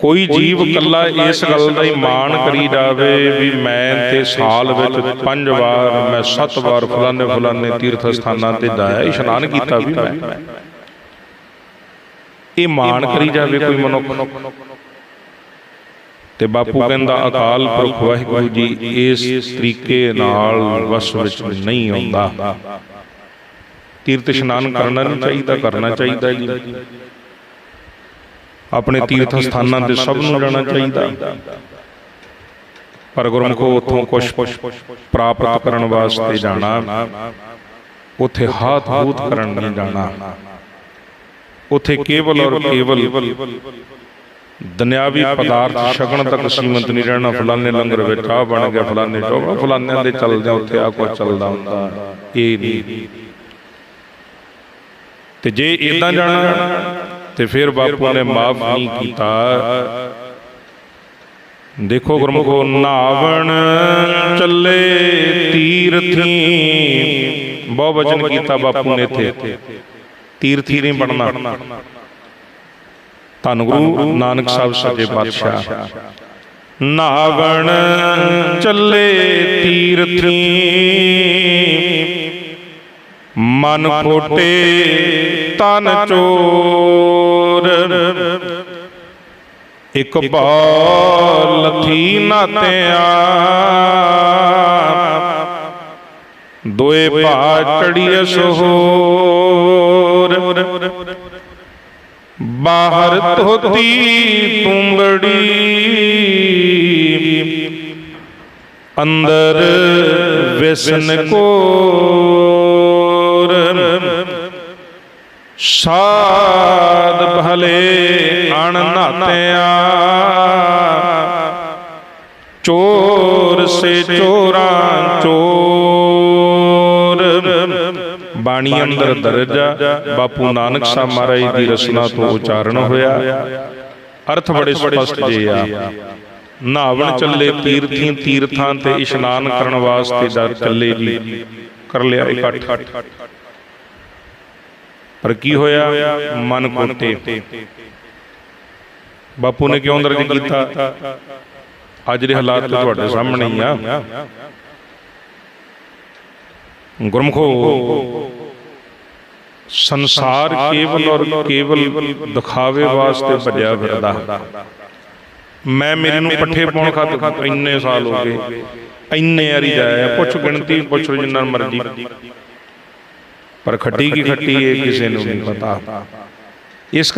ਕੋਈ ਜੀਵ ਕੱਲਾ ਇਸ ਗੱਲ ਦਾ ਹੀ ਮਾਣ ਕਰੀ ਜਾਵੇ ਵੀ ਮੈਂ ਤੇ ਸਾਲ ਵਿੱਚ ਪੰਜ ਵਾਰ ਮੈਂ ਸੱਤ ਵਾਰ ਫਲਾਣੇ ਫਲਾਣੇ ਤੀਰਥ ਸਥਾਨਾਂ ਤੇ ਜਾਇਆ ਇਸ਼ਨਾਨ ਕੀਤਾ ਵੀ ਮੈਂ। ਇਹ ਮਾਣ ਕਰੀ ਜਾਵੇ ਕੋਈ ਮਨੁੱਖ। ਤੇ ਬਾਪੂ ਕਹਿੰਦਾ ਅਕਾਲ ਪੁਰਖ ਵਾਹਿਗੁਰੂ ਜੀ ਇਸ ਤਰੀਕੇ ਨਾਲ ਵਸ ਵਿੱਚ ਨਹੀਂ ਆਉਂਦਾ। ਤੀਰਥ ਇਸ਼ਨਾਨ ਕਰਨਾ ਨਹੀਂ ਚਾਹੀਦਾ ਕਰਨਾ ਚਾਹੀਦਾ ਜੀ। ਆਪਣੇ ਤੀਰਥ ਸਥਾਨਾਂ ਤੇ ਸਭ ਨੂੰ ਜਾਣਾ ਚਾਹੀਦਾ। ਪਰ ਗੁਰਮੁਖੋ ਉਥੋਂ ਕੁਝ ਪ੍ਰਾਪਤ ਕਰਨ ਵਾਸਤੇ ਜਾਣਾ। ਉਥੇ ਹਾਥ ਹੂਤ ਕਰਨ ਨਹੀਂ ਜਾਣਾ। ਉਥੇ ਕੇਵਲ ਔਰ ਕੇਵਲ ਦੁਨਿਆਵੀ ਪਦਾਰਥ ਛਕਣ ਤੱਕ ਸੀਮਤ ਨਹੀਂ ਰਹਿਣਾ। ਫਲਾਣੇ ਲੰਗਰ ਵਿੱਚ ਆ ਬਣ ਗਿਆ ਫਲਾਣੇ ਚੋਬਾ ਫਲਾਣਿਆਂ ਦੇ ਚੱਲਦੇ ਉੱਥੇ ਆ ਕੁਝ ਚੱਲਦਾ ਹੁੰਦਾ। ਇਹ ਨਹੀਂ। ਤੇ ਜੇ ਇਦਾਂ ਜਾਣਾ ਤੇ ਫਿਰ ਬਾਪੂ ਨੇ ਮਾਫ ਨਹੀਂ ਕੀਤਾ ਦੇਖੋ ਗੁਰਮੁਖੋ ਨਾਵਣ ਚੱਲੇ ਤੀਰਥੀ ਬਹੁ ਵਚਨ ਕੀਤਾ ਬਾਪੂ ਨੇ ਇੱਥੇ ਤੀਰਥੀ ਨਹੀਂ ਬਣਨਾ ਧੰਨ ਗੁਰੂ ਨਾਨਕ ਸਾਹਿਬ ਸੱਚੇ ਪਾਤਸ਼ਾਹ ਨਾਵਣ ਚੱਲੇ ਤੀਰਥੀ ਮਨ ਫੋਟੇ ਤਨ ਚੋਰ ਇੱਕ ਬਾਲ ਥੀ ਨਾਤਿਆ, ਦੋਏ ਭਾ ਚੜੀਏ ਸੋਹਰ ਬਾਹਰ ਧੋਤੀ ਤੁੰਬੜੀ ਅੰਦਰ ਵਿਸਨ ਕੋਰ। ਸਾਧ ਭਲੇ ਅਣ ਨਾਤਿਆ। ਚੋਰ ਸੇ ਚੋਰਾਂ ਚੋਰ। ਬਾਣੀ ਅੰਦਰ ਦਰਜਾ ਬਾਪੂ ਨਾਨਕ ਸਾਹਿਬ ਮਹਾਰਾਜ ਦੀ ਰਚਨਾ ਤੋਂ ਉਚਾਰਨ ਹੋਇਆ। ਅਰਥ ਬੜੇ ਸਪਸ਼ਟ ਜੇ ਆ। ਨਾਵਣ ਚੱਲੇ ਤੀਰਥੀ ਤੀਰਥਾਂ ਤੇ ਇਸ਼ਨਾਨ ਕਰਨ ਵਾਸਤੇ ਦਰ ਚੱਲੇ ਜੀ ਕਰ ਲਿਆ ਇਕੱਠ। ਪਰ ਕੀ ਹੋਇਆ? ਮਨ ਕੋਟੇ। ਬਾਪੂ ਨੇ ਕਿਉਂ ਦਰਜ ਕੀਤਾ? ਅੱਜ ਦੇ ਹਾਲਾਤ ਤੁਹਾਡੇ ਸਾਹਮਣੇ ਹੀ ਆ। ਗੁਰਮਖੋ, ਸੰਸਾਰ ਕੇਵਲ ਔਰ ਕੇਵਲ ਦਿਖਾਵੇ ਵਾਸਤੇ ਭੱਜਿਆ ਫਿਰਦਾ। ਮੈਂ ਮੇਰੇ ਨੂੰ ਪੱਠੇ ਪਾਉਣ ਖਾਤਰ ਇੰਨੇ ਸਾਲ ਹੋ ਗਏ। ਇੰਨੇ ਵਾਰੀ ਜਾਇਆ, ਪੁੱਛ ਗਿਣਤੀ, ਪੁੱਛ ਲਓ ਜਿੰਨਾ ਮਰਜ਼ੀ। ਪਰ ਖੱਟੀ ਕੀ ਖੱਟੀ ਇਹ ਕਿਸੇ ਨੂੰ ਨਹੀਂ ਪਤਾ। ਇਸ